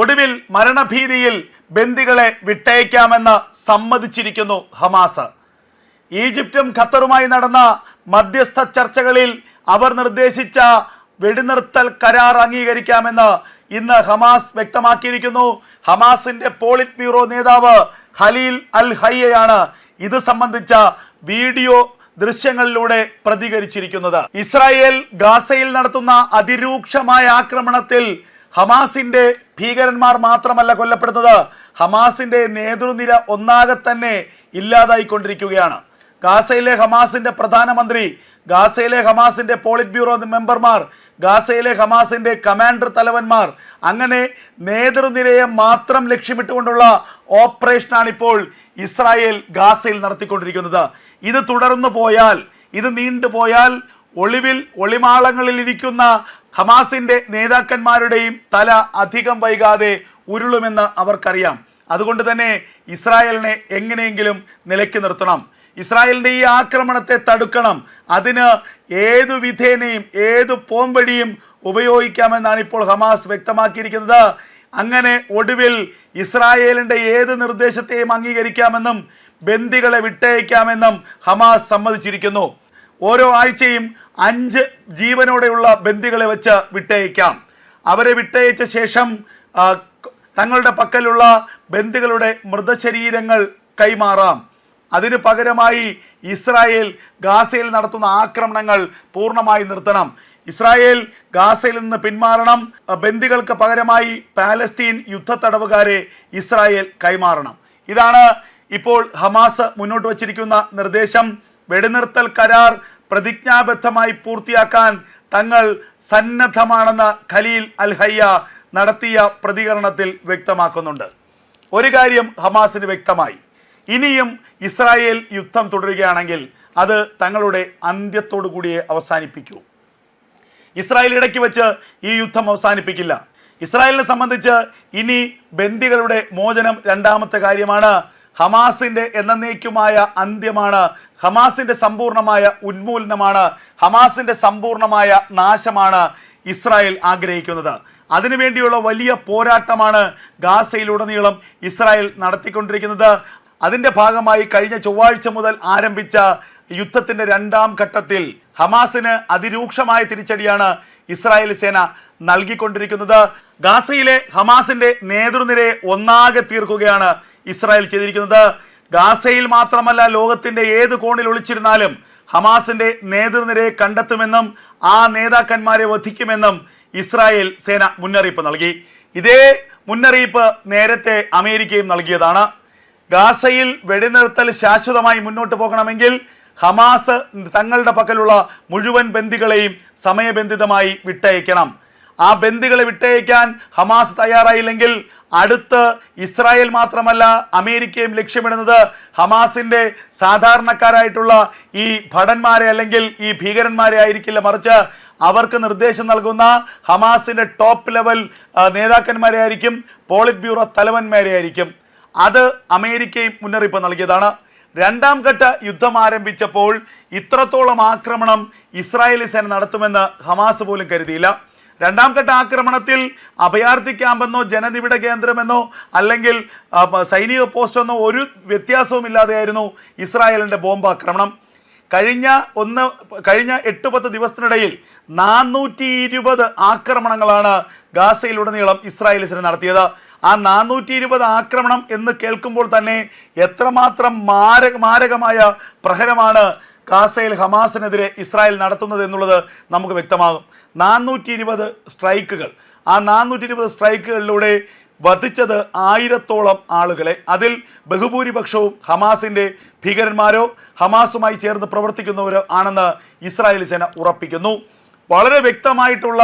ഒടുവിൽ മരണഭീതിയിൽ ബന്ദികളെ വിട്ടയക്കാമെന്ന് സമ്മതിച്ചിരിക്കുന്നു ഹമാസ്. ഈജിപ്തും ഖത്തറുമായി നടന്ന മധ്യസ്ഥ ചർച്ചകളിൽ അവർ നിർദ്ദേശിച്ച വെടിനിർത്തൽ കരാർ അംഗീകരിക്കാമെന്ന് ഇന്ന് ഹമാസ് വ്യക്തമാക്കിയിരിക്കുന്നു. ഹമാസിന്റെ പോളിറ്റ് ബ്യൂറോ നേതാവ് ഖലീൽ അൽ ഹയ്യയാണ് ഇത് സംബന്ധിച്ച വീഡിയോ ദൃശ്യങ്ങളിലൂടെ പ്രതികരിച്ചിരിക്കുന്നത്. ഇസ്രായേൽ ഗാസയിൽ നടത്തുന്ന അതിരൂക്ഷമായ ആക്രമണത്തിൽ ഹമാസിന്റെ ഭീകരന്മാർ മാത്രമല്ല കൊല്ലപ്പെടുന്നത്. ഹമാസിന്റെ നേതൃനിര ഒന്നാകെ തന്നെ ഇല്ലാതായിക്കൊണ്ടിരിക്കുകയാണ്. ഗാസയിലെ ഹമാസിന്റെ പ്രധാനമന്ത്രി ഗാസയിലെ ഹമാസിന്റെ പോളിറ്റ് ബ്യൂറോ മെമ്പർമാർ ഗാസയിലെ ഹമാസിന്റെ കമാൻഡർ തലവന്മാർ അങ്ങനെ നേതൃനിരയെ മാത്രം ലക്ഷ്യമിട്ടുകൊണ്ടുള്ള ഓപ്പറേഷനാണ് ഇപ്പോൾ ഇസ്രായേൽ ഗാസയിൽ നടത്തിക്കൊണ്ടിരിക്കുന്നത്. ഇത് തുടർന്നു പോയാൽ ഇത് നീണ്ടു പോയാൽ ഒളിവിൽ ഒളിമാളങ്ങളിൽ ഇരിക്കുന്ന ഹമാസിന്റെ നേതാക്കന്മാരുടെയും തല അധികം വൈകാതെ ഉരുളുമെന്ന് അവർക്കറിയാം. അതുകൊണ്ട് തന്നെ ഇസ്രായേലിനെ എങ്ങനെയെങ്കിലും നിലയ്ക്ക് നിർത്തണം. ഇസ്രായേലിന്റെ ഈ ആക്രമണത്തെ തടുക്കണം. അതിന് ഏതു വിധേനയും ഏതു പോംവഴിയും ഉപയോഗിക്കാമെന്നാണ് ഇപ്പോൾ ഹമാസ് വ്യക്തമാക്കിയിരിക്കുന്നത്. അങ്ങനെ ഒടുവിൽ ഇസ്രായേലിന്റെ ഏത് നിർദ്ദേശത്തെയും അംഗീകരിക്കാമെന്നും ബന്ദികളെ വിട്ടയക്കാമെന്നും ഹമാസ് സമ്മതിച്ചിരിക്കുന്നു. ഓരോ ആഴ്ചയും അഞ്ച് ജീവനോടെയുള്ള ബന്ധികളെ വെച്ച് വിട്ടയക്കാം. അവരെ വിട്ടയച്ച ശേഷം തങ്ങളുടെ പക്കലുള്ള ബന്ദികളുടെ മൃതശരീരങ്ങൾ കൈമാറാം. അതിനു പകരമായി ഇസ്രായേൽ ഗാസയിൽ നടത്തുന്ന ആക്രമണങ്ങൾ പൂർണമായി നിർത്തണം. ഇസ്രായേൽ ഗാസയിൽ നിന്ന് പിന്മാറണം. ബന്ദികൾക്ക് പകരമായി പാലസ്തീൻ യുദ്ധ തടവുകാരെ ഇസ്രായേൽ കൈമാറണം. ഇതാണ് ഇപ്പോൾ ഹമാസ് മുന്നോട്ട് വച്ചിരിക്കുന്ന നിർദ്ദേശം. വെടിനിർത്തൽ കരാർ പ്രതിജ്ഞാബദ്ധമായി പൂർത്തിയാക്കാൻ തങ്ങൾ സന്നദ്ധമാണെന്ന് ഖലീൽ അൽ ഹയ്യ നടത്തിയ പ്രതികരണത്തിൽ വ്യക്തമാക്കുന്നുണ്ട്. ഒരു കാര്യം ഹമാസിന് വ്യക്തമായി. ഇനിയും ഇസ്രായേൽ യുദ്ധം തുടരുകയാണെങ്കിൽ അത് തങ്ങളുടെ അന്ത്യത്തോടു കൂടിയേ അവസാനിപ്പിക്കൂ. ഇസ്രായേൽ ഇടയ്ക്ക് വെച്ച് ഈ യുദ്ധം അവസാനിപ്പിക്കില്ല. ഇസ്രായേലിനെ സംബന്ധിച്ച് ഇനി ബന്ദികളുടെ മോചനം രണ്ടാമത്തെ കാര്യമാണ്. ഹമാസിന്റെ എന്നേക്കുമായ അന്ത്യമാണ്. ഹമാസിന്റെ സമ്പൂർണമായ ഉന്മൂലനമാണ്. ഹമാസിന്റെ സമ്പൂർണമായ നാശമാണ് ഇസ്രായേൽ ആഗ്രഹിക്കുന്നത്. അതിനുവേണ്ടിയുള്ള വലിയ പോരാട്ടമാണ് ഗാസയിലുടനീളം ഇസ്രായേൽ നടത്തിക്കൊണ്ടിരിക്കുന്നത്. അതിന്റെ ഭാഗമായി കഴിഞ്ഞ ചൊവ്വാഴ്ച മുതൽ ആരംഭിച്ച യുദ്ധത്തിന്റെ രണ്ടാം ഘട്ടത്തിൽ ഹമാസിന് അതിരൂക്ഷമായ തിരിച്ചടിയാണ് ഇസ്രായേൽ സേന നൽകിക്കൊണ്ടിരിക്കുന്നത്. ഗാസയിലെ ഹമാസിന്റെ നേതൃനിരയെ ഒന്നാകെ തീർക്കുകയാണ് ഇസ്രായേൽ ചെയ്തിരിക്കുന്നത് ഗാസയിൽ മാത്രമല്ല ലോകത്തിന്റെ ഏത് കോണിൽ ഒളിച്ചിരുന്നാലും ഹമാസിന്റെ നേതൃനിരയെ കണ്ടെത്തുമെന്നും ആ നേതാക്കന്മാരെ വധിക്കുമെന്നും ഇസ്രായേൽ സേന മുന്നറിയിപ്പ് നൽകി. ഇതേ മുന്നറിയിപ്പ് നേരത്തെ അമേരിക്കയും നൽകിയതാണ്. ഗാസയിൽ വെടിനിർത്തൽ ശാശ്വതമായി മുന്നോട്ട് പോകണമെങ്കിൽ ഹമാസ് തങ്ങളുടെ പക്കലുള്ള മുഴുവൻ ബന്ദികളെയും സമയബന്ധിതമായി വിട്ടയക്കണം. ആ ബന്ദികളെ വിട്ടയക്കാൻ ഹമാസ് തയ്യാറായില്ലെങ്കിൽ അടുത്ത് ഇസ്രായേൽ മാത്രമല്ല അമേരിക്കയും ലക്ഷ്യമിടുന്നത് ഹമാസിന്റെ സാധാരണക്കാരായിട്ടുള്ള ഈ ഭടന്മാരെ അല്ലെങ്കിൽ ഈ ഭീകരന്മാരെ ആയിരിക്കില്ല. മറിച്ച് അവർക്ക് നിർദ്ദേശം നൽകുന്ന ഹമാസിന്റെ ടോപ്പ് ലെവൽ നേതാക്കന്മാരെ ആയിരിക്കും പോളിറ്റ് ബ്യൂറോ തലവന്മാരെ ആയിരിക്കും. അത് അമേരിക്കയും മുന്നറിയിപ്പ് നൽകിയതാണ്. രണ്ടാം ഘട്ട യുദ്ധം ആരംഭിച്ചപ്പോൾ ഇത്രത്തോളം ആക്രമണം ഇസ്രായേലി സേന നടത്തുമെന്ന് ഹമാസ് പോലും കരുതിയില്ല. രണ്ടാം ഘട്ട ആക്രമണത്തിൽ അഭയാർത്ഥി ക്യാമ്പെന്നോ ജനനിബിഡ കേന്ദ്രമെന്നോ അല്ലെങ്കിൽ സൈനിക പോസ്റ്റെന്നോ ഒരു വ്യത്യാസവും ഇല്ലാതെയായിരുന്നു ഇസ്രായേലിന്റെ ബോംബാക്രമണം. കഴിഞ്ഞ ഒന്ന് കഴിഞ്ഞ എട്ട് പത്ത് ദിവസത്തിനിടയിൽ നാനൂറ്റി ഇരുപത് ആക്രമണങ്ങളാണ് ഗാസയിലുടനീളം ഇസ്രായേൽ സേന നടത്തിയത്. ആ നാനൂറ്റി ഇരുപത് ആക്രമണം എന്ന് കേൾക്കുമ്പോൾ തന്നെ എത്രമാത്രം മാരക മാരകമായ പ്രഹരമാണ് ഗാസയിൽ ഹമാസിനെതിരെ ഇസ്രായേൽ നടത്തുന്നത് എന്നുള്ളത് നമുക്ക് വ്യക്തമാകും. നാനൂറ്റി ഇരുപത് സ്ട്രൈക്കുകൾ. ആ നാനൂറ്റി ഇരുപത് സ്ട്രൈക്കുകളിലൂടെ വധിച്ചത് ആയിരത്തോളം ആളുകളെ. അതിൽ ബഹുഭൂരിപക്ഷവും ഹമാസിന്റെ ഭീകരന്മാരോ ഹമാസുമായി ചേർന്ന് പ്രവർത്തിക്കുന്നവരോ ആണെന്ന് ഇസ്രായേൽ സേന ഉറപ്പിക്കുന്നു. വളരെ വ്യക്തമായിട്ടുള്ള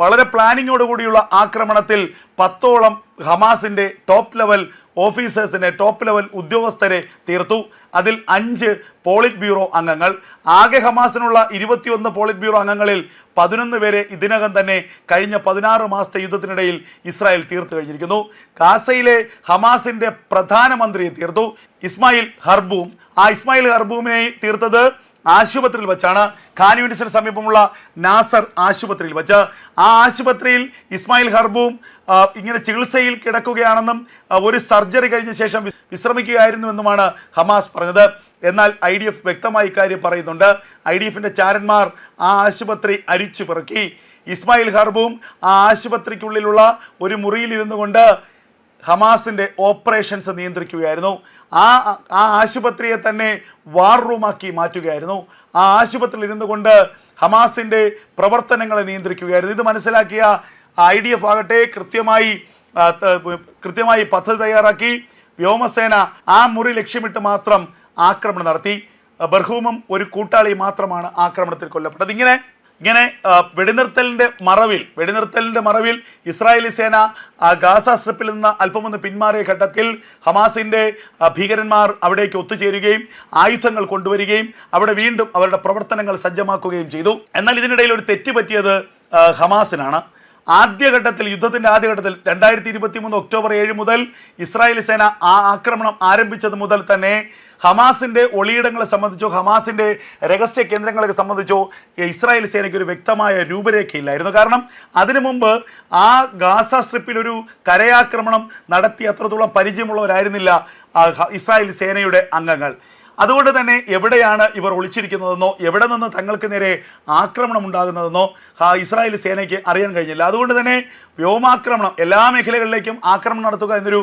വളരെ പ്ലാനിങ്ങോടുകൂടിയുള്ള ആക്രമണത്തിൽ പത്തോളം ഹമാസിന്റെ ടോപ്പ് ലെവൽ ഓഫീസേഴ്സിനെ ടോപ്പ് ലെവൽ ഉദ്യോഗസ്ഥരെ തീർത്തു. അതിൽ അഞ്ച് പോളിറ്റ് ബ്യൂറോ അംഗങ്ങൾ. ആകെ ഹമാസിനുള്ള ഇരുപത്തിയൊന്ന് പോളിറ്റ് ബ്യൂറോ അംഗങ്ങളിൽ പതിനൊന്ന് പേരെ ഇതിനകം തന്നെ കഴിഞ്ഞ പതിനാറ് മാസത്തെ യുദ്ധത്തിനിടയിൽ ഇസ്രായേൽ തീർത്തു കഴിഞ്ഞിരിക്കുന്നു. ഗാസയിലെ ഹമാസിന്റെ പ്രധാനമന്ത്രിയെ തീർത്തു. ഇസ്മായിൽ ഹർബൂം. ആ ഇസ്മായിൽ ഹർബൂമിനെ തീർത്തത് ആശുപത്രിയിൽ വെച്ചാണ് യൂണിസിന് സമീപമുള്ള നാസർ ആശുപത്രിയിൽ വെച്ച്. ആ ആശുപത്രിയിൽ ഇസ്മായിൽ ഹർബും ഇങ്ങനെ ചികിത്സയിൽ കിടക്കുകയാണെന്നും ഒരു സർജറി കഴിഞ്ഞ ശേഷം വിശ്രമിക്കുകയായിരുന്നുവെന്നുമാണ് ഹമാസ് പറഞ്ഞത്. എന്നാൽ ഐ ഡി എഫ് വ്യക്തമായി ഇക്കാര്യം പറയുന്നുണ്ട്. ഐ ഡി എഫിന്റെ ചാരന്മാർ ആ ആശുപത്രി അരിച്ചു പിറക്കി. ഇസ്മായിൽ ഹർബും ആ ആശുപത്രിക്കുള്ളിലുള്ള ഒരു മുറിയിലിരുന്നു കൊണ്ട് ഹമാസിന്റെ ഓപ്പറേഷൻസ് നിയന്ത്രിക്കുകയായിരുന്നു. ആ ആ ആശുപത്രിയെ തന്നെ വാർ റൂമാക്കി മാറ്റുകയായിരുന്നു. ആ ആശുപത്രിയിൽ ഇരുന്നു കൊണ്ട് ഹമാസിന്റെ പ്രവർത്തനങ്ങളെ നിയന്ത്രിക്കുകയായിരുന്നു. ഇത് മനസ്സിലാക്കിയ ഐ ഡി എഫ് ആകട്ടെ കൃത്യമായി കൃത്യമായി പദ്ധതി തയ്യാറാക്കി. വ്യോമസേന ആ മുറി ലക്ഷ്യമിട്ട് മാത്രം ആക്രമണം നടത്തി. ബർഹൂമും ഒരു കൂട്ടാളി മാത്രമാണ് ആക്രമണത്തിൽ കൊല്ലപ്പെട്ടത്. ഇങ്ങനെ ഇങ്ങനെ വെടിനിർത്തലിന്റെ മറവിൽ വെടിനിർത്തലിന്റെ മറവിൽ ഇസ്രായേലി സേന ഗാസ സ്ട്രിപ്പിൽ നിന്ന് അല്പമൊന്ന് പിന്മാറിയ ഘട്ടത്തിൽ ഹമാസിന്റെ ഭീകരന്മാർ അവിടേക്ക് ഒത്തുചേരുകയും ആയുധങ്ങൾ കൊണ്ടുവരികയും അവിടെ വീണ്ടും അവരുടെ പ്രവർത്തനങ്ങൾ സജ്ജമാക്കുകയും ചെയ്തു. എന്നാൽ ഇതിനിടയിൽ ഒരു തെറ്റ് പറ്റിയത് ഹമാസിനാണ്. ആദ്യഘട്ടത്തിൽ യുദ്ധത്തിന്റെ ആദ്യഘട്ടത്തിൽ രണ്ടായിരത്തി ഇരുപത്തി മൂന്ന് ഒക്ടോബർ ഏഴ് മുതൽ ഇസ്രായേൽ സേന ആ ആക്രമണം ആരംഭിച്ചത് മുതൽ തന്നെ ഹമാസിന്റെ ഒളിയിടങ്ങളെ സംബന്ധിച്ചോ ഹമാസിന്റെ രഹസ്യ കേന്ദ്രങ്ങളെ സംബന്ധിച്ചോ ഇസ്രായേൽ സേനയ്ക്ക് ഒരു വ്യക്തമായ രൂപരേഖയില്ലായിരുന്നു. കാരണം അതിനു മുമ്പ് ആ ഗാസ സ്ട്രിപ്പിൽ ഒരു കരയാക്രമണം നടത്തി അത്രത്തോളം പരിചയമുള്ളവരായിരുന്നില്ല ഇസ്രായേൽ സേനയുടെ അംഗങ്ങൾ. അതുകൊണ്ട് തന്നെ എവിടെയാണ് ഇവർ ഒളിച്ചിരിക്കുന്നതെന്നോ എവിടെ നിന്ന് തങ്ങൾക്ക് നേരെ ആക്രമണം ഉണ്ടാകുന്നതെന്നോ ഇസ്രായേൽ സേനയ്ക്ക് അറിയാൻ കഴിഞ്ഞില്ല. അതുകൊണ്ട് തന്നെ വ്യോമാക്രമണം എല്ലാ മേഖലകളിലേക്കും ആക്രമണം നടത്തുക എന്നൊരു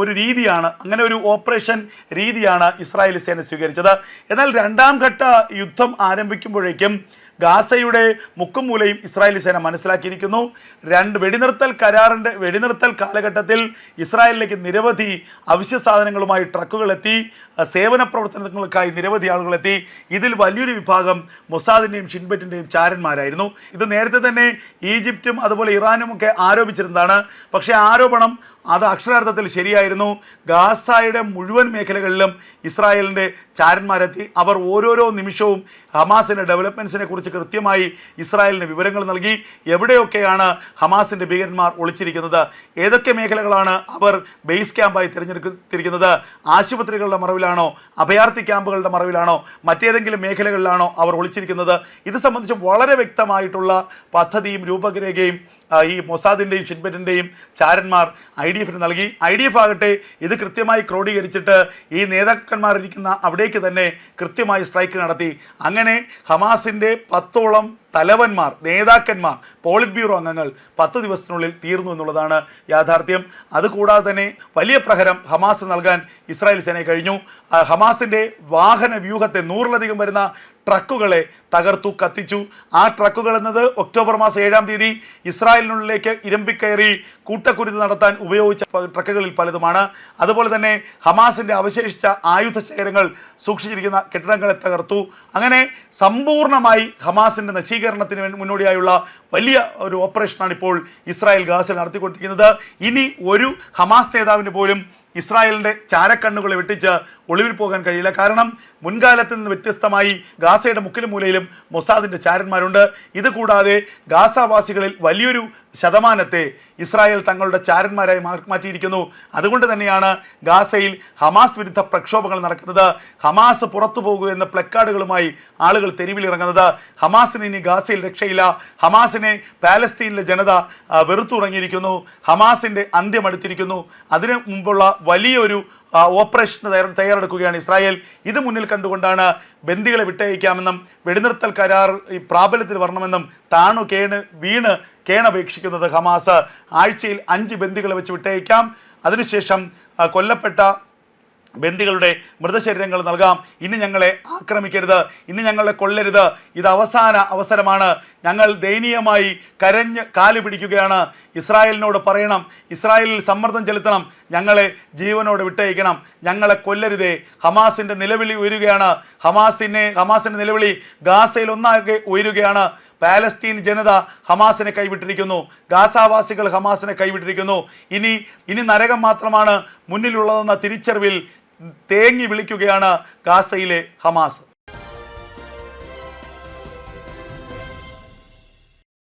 ഒരു രീതിയാണ് അങ്ങനെ ഒരു ഓപ്പറേഷൻ രീതിയാണ് ഇസ്രായേൽ സേന സ്വീകരിച്ചത്. എന്നാൽ രണ്ടാം ഘട്ട യുദ്ധം ആരംഭിക്കുമ്പോഴേക്കും ഗാസയുടെ മുക്കും മൂലയും ഇസ്രായേലി സേന മനസ്സിലാക്കിയിരിക്കുന്നു. രണ്ട് വെടിനിർത്തൽ കരാറിന്റെ വെടിനിർത്തൽ കാലഘട്ടത്തിൽ ഇസ്രായേലിലേക്ക് നിരവധി അവശ്യ സാധനങ്ങളുമായി ട്രക്കുകൾ എത്തി സേവന പ്രവർത്തനങ്ങൾക്കായി നിരവധി ആളുകളെത്തി ഇതിൽ വലിയൊരു വിഭാഗം മൊസാദിന്റെയും ഷിൻബറ്റിന്റെയും ചാരന്മാരായിരുന്നു. ഇത് നേരത്തെ തന്നെ ഈജിപ്തും അതുപോലെ ഇറാനും ഒക്കെ ആരോപിച്ചിരുന്നതാണ്. പക്ഷേ ആരോപണം അത് അക്ഷരാർത്ഥത്തിൽ ശരിയായിരുന്നു. ഗാസായുടെ മുഴുവൻ മേഖലകളിലും ഇസ്രായേലിന്റെ ചാരന്മാരെത്തി. അവർ ഓരോരോ നിമിഷവും ഹമാസിന്റെ ഡെവലപ്മെൻസിനെ കുറിച്ച് കൃത്യമായി ഇസ്രായേലിന് വിവരങ്ങൾ നൽകി എവിടെയൊക്കെയാണ് ഹമാസിന്റെ ഭീകരന്മാർ ഒളിച്ചിരിക്കുന്നത് ഏതൊക്കെ മേഖലകളാണ് അവർ ബേസ് ക്യാമ്പായി തിരഞ്ഞെടുത്തിരിക്കുന്നത് ആശുപത്രികളുടെ മറവിലാണോ അഭയാർത്ഥി ക്യാമ്പുകളുടെ മറവിലാണോ മറ്റേതെങ്കിലും മേഖലകളിലാണോ അവർ ഒളിച്ചിരിക്കുന്നത്? ഇത് സംബന്ധിച്ച് വളരെ വ്യക്തമായിട്ടുള്ള പദ്ധതിയും രൂപരേഖയും ഈ മൊസാദിന്റെയും ഷിൻബറ്റിന്റെയും ചാരന്മാർ ഐ ഡി എഫിന് നൽകി. ഐ ഡി എഫ് ആകട്ടെ ഇത് കൃത്യമായി ക്രോഡീകരിച്ചിട്ട് ഈ നേതാക്കന്മാർ ഇരിക്കുന്ന അവിടേക്ക് തന്നെ കൃത്യമായി സ്ട്രൈക്ക് നടത്തി. അങ്ങനെ ഹമാസിന്റെ പത്തോളം തലവന്മാർ നേതാക്കന്മാർ പോളിറ്റ് ബ്യൂറോ അംഗങ്ങൾ പത്ത് ദിവസത്തിനുള്ളിൽ തീർന്നു എന്നുള്ളതാണ് യാഥാർത്ഥ്യം. അതുകൂടാതെ തന്നെ വലിയ പ്രഹരം ഹമാസ് നൽകാൻ ഇസ്രായേൽ സേനയെ കഴിഞ്ഞു. ഹമാസിന്റെ വാഹന വ്യൂഹത്തെ നൂറിലധികം വരുന്ന ട്രക്കുകളെ തകർത്തു കത്തിച്ചു. ആ ട്രക്കുകൾ എന്നത് ഒക്ടോബർ മാസം ഏഴാം തീയതി ഇസ്രായേലിനുള്ളിലേക്ക് ഇരമ്പിക്കയറി കൂട്ടക്കുരുതി നടത്താൻ ഉപയോഗിച്ച ട്രക്കുകളിൽ പലതുമാണ്. അതുപോലെ തന്നെ ഹമാസിന്റെ അവശേഷിച്ച ആയുധ ശേഖരങ്ങൾ സൂക്ഷിച്ചിരിക്കുന്ന കെട്ടിടങ്ങളെ തകർത്തു. അങ്ങനെ സമ്പൂർണമായി ഹമാസിന്റെ നശീകരണത്തിന് മുന്നോടിയായുള്ള വലിയ ഒരു ഓപ്പറേഷനാണ് ഇപ്പോൾ ഇസ്രായേൽ ഗാസിൽ നടത്തിക്കൊണ്ടിരിക്കുന്നത്. ഇനി ഒരു ഹമാസ് നേതാവിന് പോലും ഇസ്രായേലിന്റെ ചാരക്കണ്ണുകളെ വെട്ടിച്ച് ഒളിവിൽ പോകാൻ കഴിയില്ല. കാരണം മുൻകാലത്ത് നിന്ന് വ്യത്യസ്തമായി ഗാസയുടെ മുക്കിലും മൂലയിലും മൊസാദിന്റെ ചാരന്മാരുണ്ട്. ഇതുകൂടാതെ ഗാസാവാസികളിൽ വലിയൊരു ശതമാനത്തെ ഇസ്രായേൽ തങ്ങളുടെ ചാരന്മാരായി മാറ്റിയിരിക്കുന്നു. അതുകൊണ്ട് തന്നെയാണ് ഗാസയിൽ ഹമാസ് വിരുദ്ധ പ്രക്ഷോഭങ്ങൾ നടക്കുന്നത്. ഹമാസ് പുറത്തു പോകൂ എന്ന പ്ലക്കാർഡുകളുമായി ആളുകൾ തെരുവിലിറങ്ങുന്നത്. ഹമാസിന് ഇനി ഗാസയിൽ രക്ഷയില്ല. ഹമാസിനെ പാലസ്തീനിലെ ജനത വെറുത്തുറങ്ങിയിരിക്കുന്നു. ഹമാസിന്റെ തുടങ്ങിയിരിക്കുന്നു ഹമാസിന്റെ അന്ത്യം അടുത്തിരിക്കുന്നു. അതിനു മുമ്പുള്ള വലിയൊരു ഓപ്പറേഷന് തയ്യാർ തയ്യാറെടുക്കുകയാണ് ഇസ്രായേൽ. ഇത് മുന്നിൽ കണ്ടുകൊണ്ടാണ് ബന്ദികളെ വിട്ടയക്കാമെന്നും വെടിനിർത്തൽ കരാർ ഈ പ്രാബല്യത്തിൽ വരണമെന്നും താണു കേണ് വീണ് കേണപേക്ഷിക്കുന്നത് ഹമാസ്. ആഴ്ചയിൽ അഞ്ച് ബന്ദികളെ വെച്ച് വിട്ടയക്കാം. അതിനുശേഷം കൊല്ലപ്പെട്ട ബന്ദികളുടെ മൃതശരീരങ്ങൾ നൽകാം. ഇനി ഞങ്ങളെ ആക്രമിക്കരുത്. ഇനി ഞങ്ങളെ കൊല്ലരുത്. ഇത് അവസാന അവസരമാണ്. ഞങ്ങൾ ദയനീയമായി കരഞ്ഞ് കാൽ പിടിക്കുകയാണ്. ഇസ്രായേലിനോട് പറയണം. ഇസ്രായേലിൽ സമ്മർദ്ദം ചെലുത്തണം. ഞങ്ങളെ ജീവനോട് വിട്ടയക്കണം. ഞങ്ങളെ കൊല്ലരുതേ. ഹമാസിന്റെ നിലവിളി ഉയരുകയാണ്. ഹമാസിനെ ഹമാസിന്റെ നിലവിളി ഗാസയിൽ ഒന്നാകെ ഉയരുകയാണ്. പാലസ്തീൻ ജനത ഹമാസിനെ കൈവിട്ടിരിക്കുന്നു. ഗാസാവാസികൾ ഹമാസിനെ കൈവിട്ടിരിക്കുന്നു. ഇനി ഇനി നരകം മാത്രമാണ് മുന്നിലുള്ളതെന്ന തിരിച്ചറിവിൽ തേങ്ങി വിളിക്കുകയാണ് ഗാസയിലെ ഹമാസ്.